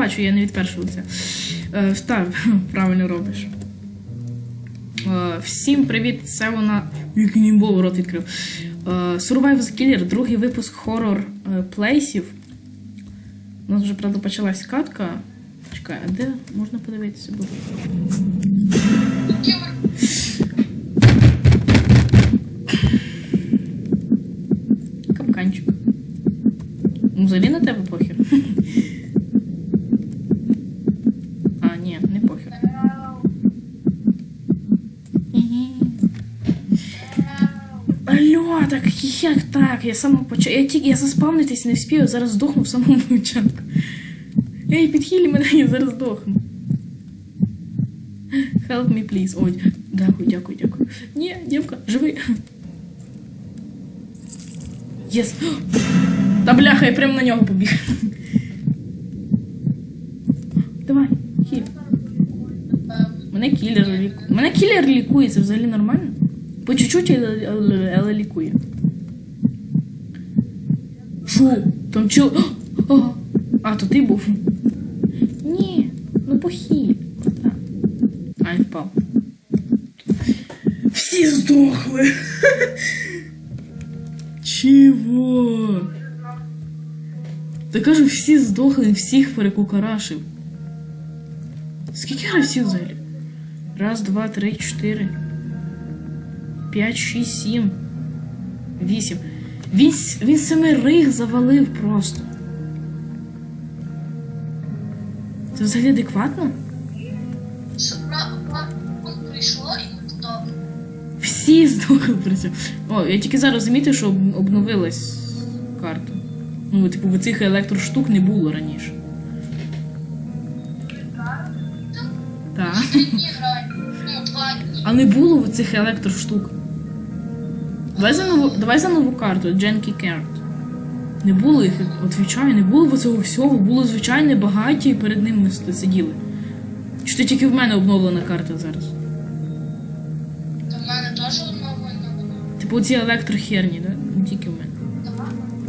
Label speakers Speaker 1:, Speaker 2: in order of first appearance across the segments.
Speaker 1: Бачу, я не від першого лиця. Е, так, правильно робиш. Е, всім привіт, це вона. Який рот відкрив. Е, Survival Killer, другий випуск хоррор е, плейсів. У нас вже, правда, почалась катка. Чекай, а де можна подивитися? Капканчик. Ну, взагалі на тебе похер. А, ні, не похер. Алло, так як так? Я саме почав. Я тільки я заспавнитись не вспію, зараз здохну в самому початку. Ей, підхилі мене, я зараз здохну. Help me, please. Ой, дякую, дякую, дякую. Ні, дівка, живи. Єс. Та бляха, я прямо на нього побіг. Давай, хіль. Мене кілер лікує. Мене кілер лікує, взагалі нормально? По чуть-чуть, але лікує. Шо? Там чо. О, А, то ти був. Ні, ну похиль. Так. А, він впав. Всі здохли. Чого? Та кажу, всі здохли, всіх перекукарашив. Скільки гравців взагалі? Раз, два, три, чотири. П'ять, шість, сім. Вісім. Він, він семерих завалив просто. Це взагалі адекватно?
Speaker 2: прийшло і ми.
Speaker 1: Всі здохли цьому. О, я тільки зараз замітив, що обновилась карта. Ну, типу, цих електроштук не було раніше. Так.
Speaker 2: Граємо. Ну.
Speaker 1: А не було цих електроштук. Давай за нову, давай за нову карту, Дженкі Керт. Не було їх, отвічаю, не було цього всього, було звичайне багаття і перед ним ми сиділи. Чи то тільки в мене обновлена карта зараз?
Speaker 2: То в мене теж оновлено було.
Speaker 1: Типу ці електрохерні, да? Не тільки в мене.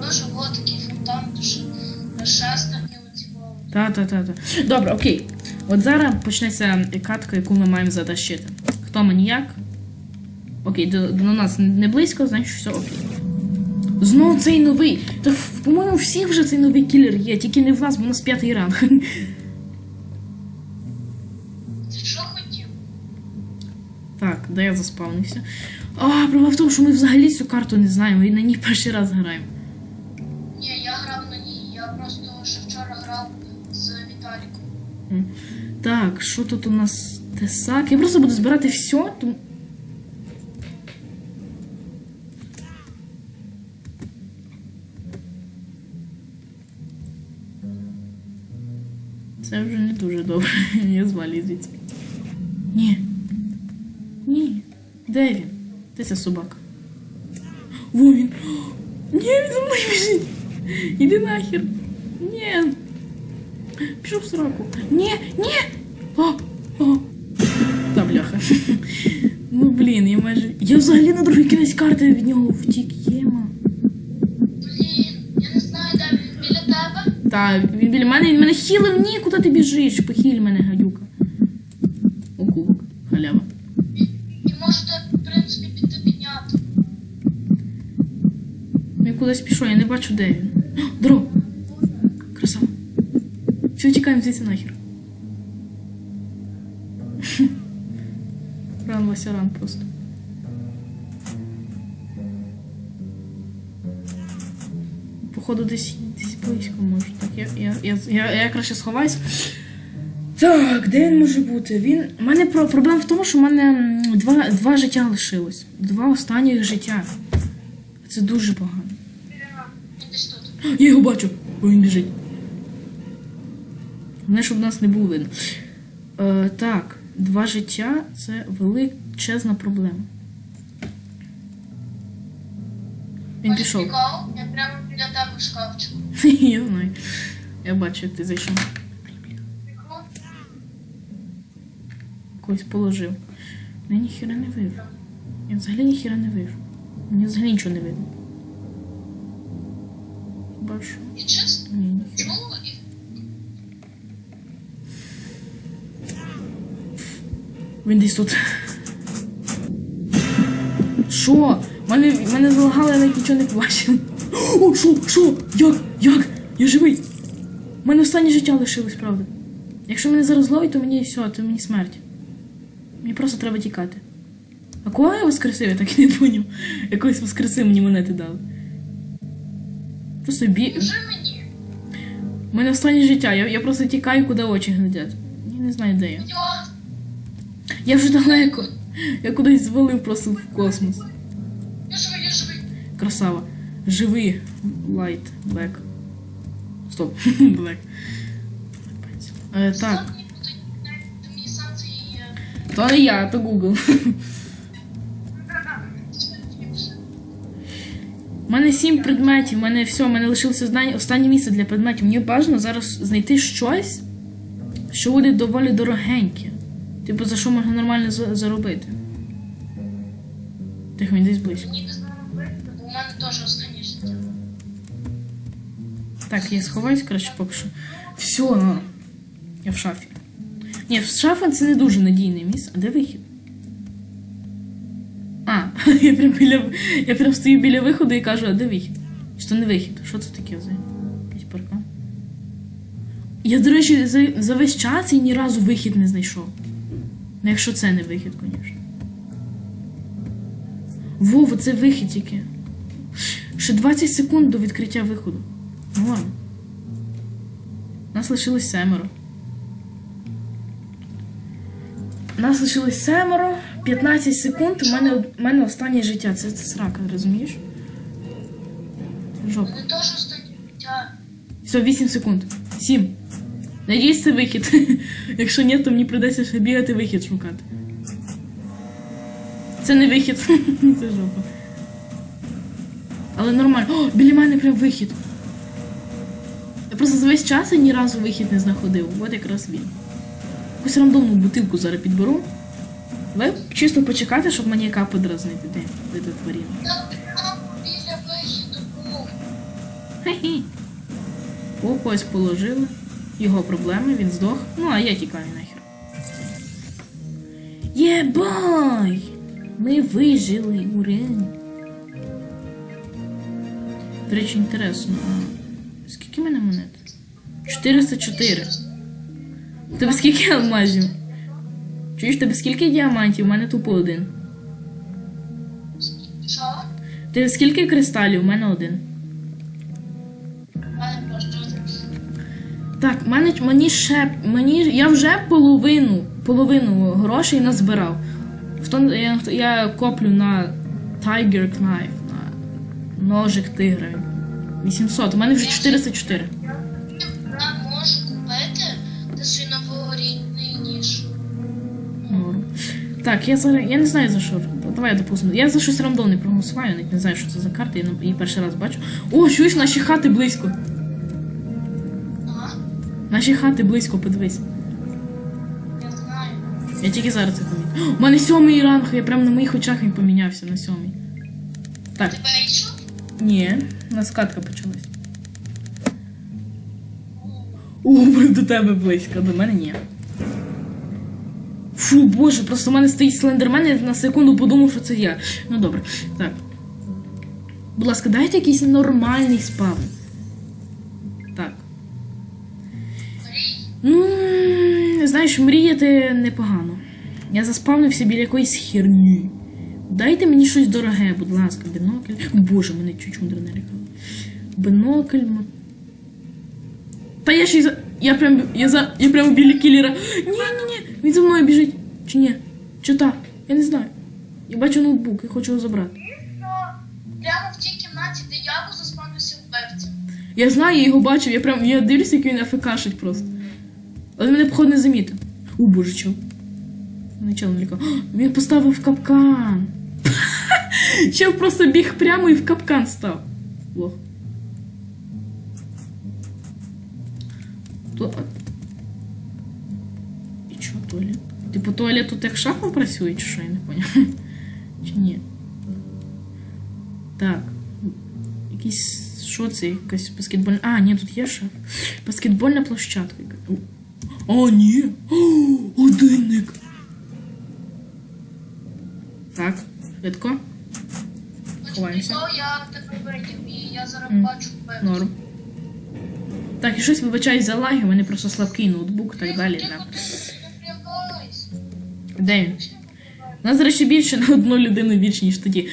Speaker 2: Дуже було такий фонтан, дуже шестерні оці.
Speaker 1: Та, та, та, та. Добре, окей. От зараз почнеться катка, яку ми маємо затащити. Хто маніяк? Окей, до, до нас не близько, значить все окей. Знову цей новий. Та по-моєму, всіх вже цей новий кілер є, тільки не в нас, бо у нас п'ятий ранг.
Speaker 2: Що хотів?
Speaker 1: Так, де я заспавнився. А, проблема в тому, що ми взагалі цю карту не знаємо і на ній перший раз граємо.
Speaker 2: Ні, я грав на ній. Я просто ще вчора грав з Віталіком.
Speaker 1: Так, що тут у нас тесак? Я просто буду збирати все, тому. Це вже не дуже добре. Я звалю звідси. Ні. Ні. Де він? Де ця собака? Во він. Ні, він за мною біжить. Іди нахер. Ні. Пішов в сраку. Ні, ні. О, о. Та бляха. Ну блін, я майже. Я взагалі на другий кінець карти від нього втік. Єма.
Speaker 2: Тебе.
Speaker 1: Та він біля мене, він мене хілив, ні, куди ти біжиш? Похиль мене, гадюка. О, кубок. Халява.
Speaker 2: І, можете, в принципі, піти підняти.
Speaker 1: Він кудись пішов, я не бачу, де він. О. Красава. Все, тікаємо звідси нахер. Ран Вася ран просто. Походу десь, десь близько може. Я, я, я, я, я краще сховаюсь. Так, де він може бути? Він. У мене про... проблема в тому, що в мене два, два життя лишилось. Два останніх життя. Це дуже погано. Я його бачу, бо він біжить. Головне, щоб нас не було видно. Е, так, два життя це величезна проблема. Він пішов.
Speaker 2: Я прямо для тебе шкафчик.
Speaker 1: Я знаю. Я бачу, як ти зайшов. Когось положив. Ну, я ніхіра не вижу. Я взагалі ніхіра не вижу. Мені взагалі нічого не видно. Бачу.
Speaker 2: І?
Speaker 1: Ні, ніхіра. Він десь тут. Що? Мене, мене залагало, я навіть нічого не побачив. О, що? Що? Як? Як? Я живий. У мене останнє життя лишилось, правда. Якщо мене зараз ловить, то мені все, то мені смерть. Мені просто треба тікати. А кого я воскресив, я так і не поняв. Якось воскресив мені монети дали. Просто бі...
Speaker 2: Мені.
Speaker 1: У мене останнє життя, я, я просто тікаю, куди очі глядять. Я не знаю, де я. Я вже далеко. Я кудись звалив просто в космос.
Speaker 2: Я живий, я живий.
Speaker 1: Красава. Живий. Light. Black. Стоп. Black. Е, так.
Speaker 2: Е,
Speaker 1: То не я, то Google. У мене сім предметів, у мене все, у мене лишилося знання- останнє місце для предметів. Мені бажано зараз знайти щось, що буде доволі дорогеньке. Типу, за що можна нормально заробити. Тихо, він десь близько. Так, я сховаюсь, коротше, поки що. Все, ну. Я в шафі. Ні, шафа це не дуже надійне місце. А де вихід? А, я прям біля. Я прям стою біля виходу і кажу, а де вихід? То не вихід? Що це таке за якийсь паркан? Я, до речі, за, за весь час і ні разу вихід не знайшов. Ну, якщо це не вихід, звісно. Вова, це вихід тільки. Ще 20 секунд до відкриття виходу. Ну. Нас лишилось семеро. Нас лишилось семеро, 15 секунд, у мене, у мене останнє життя. Це, це срака, розумієш? Жопа.
Speaker 2: мене останнє життя.
Speaker 1: Все, 8 секунд. 7. Надіюсь, це вихід. Якщо ні, то мені придеться ще бігати вихід шукати. Це не вихід. це жопа. Але нормально. О, біля мене прям вихід. Просто за весь час я ні разу вихід не знаходив. От якраз він. Якусь рандомну бутилку зараз підберу. Ви чисто почекайте, щоб мені яка подразнити. Де, де та тварина? Хе-хе. О, когось положили. Його проблеми, він здох. Ну, а я тікаю нахер. Єбай! Ми вижили, ура! До речі, інтересно, скільки в мене монет? 404. У Тебе скільки алмазів? Чуєш, тебе скільки діамантів? У мене тупо один.
Speaker 2: Що?
Speaker 1: Тебе скільки кристалів? У мене один. Так, мене, мені ще. Мені, я вже половину, половину грошей назбирав. Хто, я, я коплю на Tiger Knife, на ножик тигра. 800, у мене вже 404.
Speaker 2: Я можу купити ти новорідний ніж.
Speaker 1: Норм. Так, я зараз. Я не знаю за що. Давай я допустимо. Я за щось рандомне проголосуваю, навіть не знаю, що це за карта, я її перший раз бачу. О, чуєш, наші хати близько.
Speaker 2: Ага,
Speaker 1: Наші хати близько, подивись.
Speaker 2: я знаю.
Speaker 1: Я тільки зараз це помітив. У мене сьомий ранг, я прямо на моїх очах він помінявся на сьомий. Так,
Speaker 2: Тебе?
Speaker 1: Ні, у нас катка почалась. О, до тебе близько, до мене ні. Фу, боже, просто в мене стоїть слендермен, я на секунду подумав, що це я. Ну добре, так. Будь ласка, дайте якийсь нормальний спам. Так.
Speaker 2: Мрій.
Speaker 1: Знаєш, мріяти непогано. Я заспавнився біля якоїсь херні. Дайте мені щось дороге, будь ласка, бінокль. Боже, мене чуть мудро налякало. Бинокль. Та я ще й за. Я прям, я за, я прям біля кілера. Ні, ні, ні, він за мною біжить. Чи ні? Чи так? Я не знаю. Я бачу ноутбук, я хочу його забрати.
Speaker 2: Прямо в тій кімнаті, де я був заспавнився вбивця.
Speaker 1: Я знаю, я його бачив, я прям я дивлюся, як він афекашить просто. Але він мене, походу, не замітив. У, боже. Мене чел налякав. Він поставив капкан. Чел просто біг прямо і в капкан став. Лох. То... І чого туалет? Типу туалет тут як шафа працює, чи що я не поняв? Чи ні? Так. Якийсь. Що це? Якась баскетбольна. А, ні, тут є шаф. Баскетбольна площадка. О, ні! Годинник! Так, швидко. Ховаємося.
Speaker 2: прикол, я тебе витяг, і я зараз
Speaker 1: Мгм.
Speaker 2: бачу тебе.
Speaker 1: Норм. Так, і щось вибачаюсь за лаги, у мене просто слабкий ноутбук і так далі. Да. Де він? У нас, до речі, більше на одну людину більше, ніж тоді.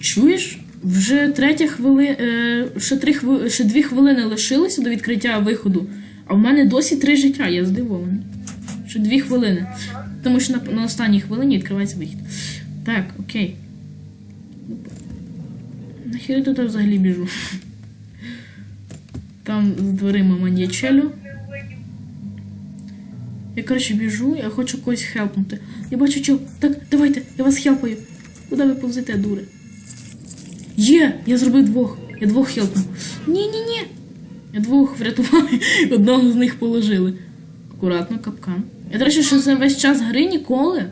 Speaker 1: Чуєш? Вже третя хвилина, е, ще, три хви... ще дві хвилини лишилося до відкриття виходу, а в мене досі три життя, я здивований. Ще дві хвилини. Тому що на, на останній хвилині відкривається вихід. Так, окей. Нахер я туди взагалі біжу? Там з дверима маньячелю. Я, коротше, біжу, я хочу когось хелпнути. Я бачу, чо. Так, давайте, я вас хелпаю. Куди ви повзете, дури? Є! Я зробив двох. Я двох хелпнув. Ні-ні-ні. Я двох врятував, одного з них положили. Акуратно, капкан. Я, до речі, що за весь час гри ніколи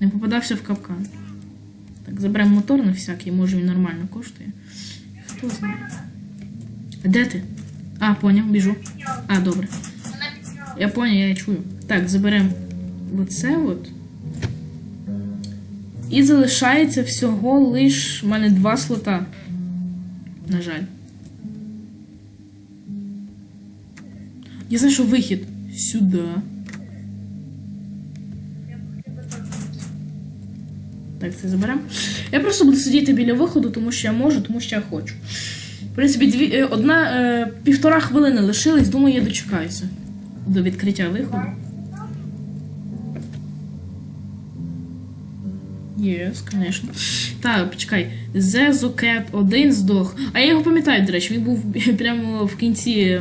Speaker 1: не попадався в капкан. Так, заберемо мотор на всякий, може він нормально коштує. Хто знає. Де ти? А, поняв, біжу. А, добре. Я понял, я чую. Так, заберемо оце от. І залишається всього лиш в мене два слота. На жаль. Я знайшов вихід. Сюди. Так, це заберемо. Я просто буду сидіти біля виходу, тому що я можу, тому що я хочу. В принципі, дві, е, одна, е, півтора хвилини лишились, думаю, я дочекаюся до відкриття виходу. Єс, звісно. Так, почекай. Зезокет 1 здох. А я його пам'ятаю, до речі, він був прямо в кінці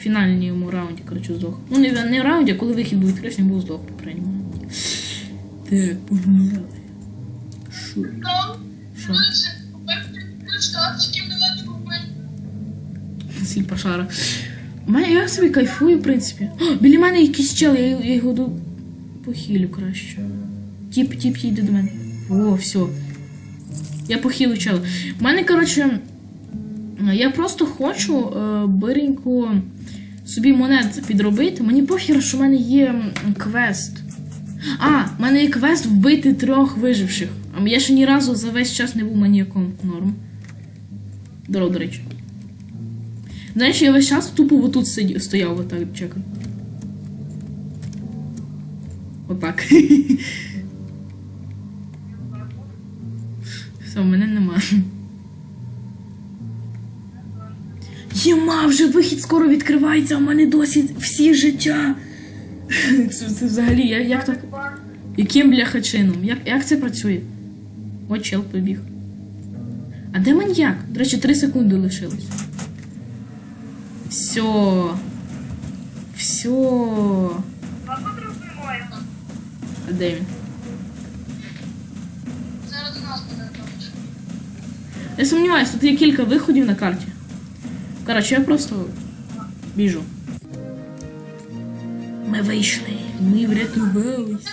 Speaker 1: в фінальному раунді, коротше, здох. Ну, не, в раунді, а коли вихід був відкрився, він був здох по попередньому. Так, погнали.
Speaker 2: Там,
Speaker 1: Що?
Speaker 2: мене.
Speaker 1: Сіль пошара. Мене я собі кайфую, в принципі. О, біля мене якийсь чел, я, я його до... похилю краще. Тіп, тіп, йде до мене. О, все. Я похилю чела. У мене, коротше, я просто хочу е, биренько собі монет підробити. Мені похер, що в мене є квест. А, в мене є квест вбити трьох виживших. Я ще ні разу за весь час не був маніяком. Норм. Здорово, до речі. Знаєш, я весь час тупо отут сидів, стояв, отак чекав. Отак. Все, мене нема. Єма, вже вихід скоро відкривається, а в мене досі всі життя. Це, це взагалі, я, як так. Яким бляха чином? Як, як це працює? О, чел побіг. А де маньяк? До речі, 3 секунди лишилось. Все. Все. А де він?
Speaker 2: Зараз до нас буде точно.
Speaker 1: Я сумніваюся, тут є кілька виходів на карті. Коротше, я просто біжу. Ми вийшли. Ми врятувалися.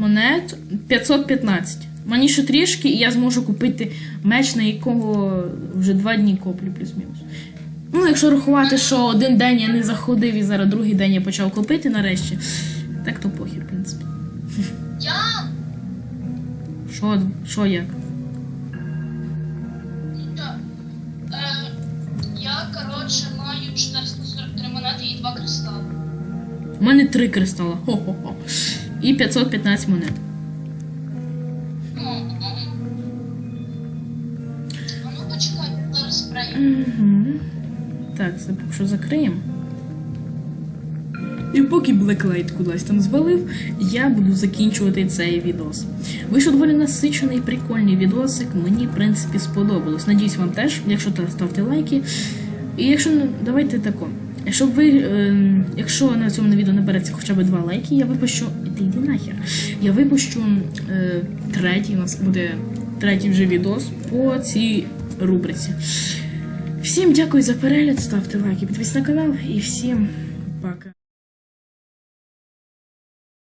Speaker 1: Монет 515. Мені ще трішки, і я зможу купити меч, на якого вже два дні коплю, плюс-мінус. Ну, якщо рахувати, що один день я не заходив і зараз другий день я почав копити нарешті. Так то похір, в принципі.
Speaker 2: Я,
Speaker 1: Що, що як?
Speaker 2: я, е, я, коротше, маю 443 монети і 2 кристали.
Speaker 1: У мене три кристала. Хо-хо-хо. І 515 монет. Угу. Так, це поки що закриємо. І поки Blacklight кудись там звалив, я буду закінчувати цей відос. Вийшов доволі насичений, прикольний відосик. Мені, в принципі, сподобалось. Надіюсь, вам теж. Якщо так, ставте лайки. І якщо давайте тако. Якщо ви, е, якщо на цьому відео набереться хоча б два лайки, я випущу. Іди, йди нахер. Я випущу е, третій, у нас буде третій вже відос по цій рубриці. Всім дякую за перегляд, ставте лайки, підписуйтесь на канал і всім пока.